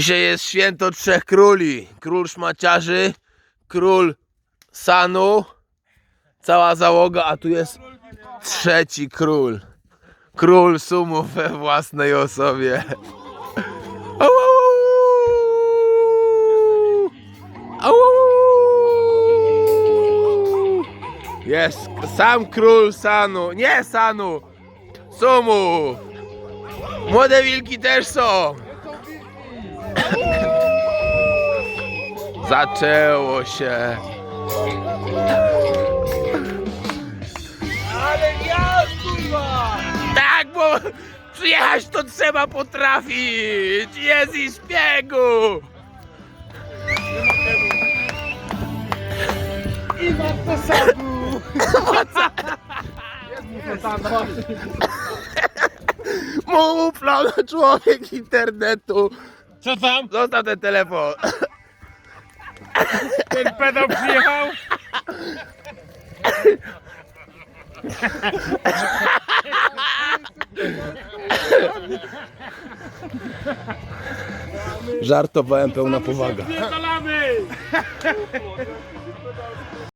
Dzisiaj jest święto trzech króli. Król szmaciarzy, król Sanu, cała załoga, a tu jest trzeci król. Król sumów we własnej osobie. Jest sam król Sanu. Nie Sanu! Sumów! Młode wilki też są! Zaczęło się. Ale ja kurwa! Tak, bo przyjechać to trzeba potrafić! Jest i szpiegu! I mam posagu! Muflon, człowiek internetu! Co tam? Zostaw ten telefon! Ten pedał przyjechał? Żartowałem pełna powaga. Pierdolamy!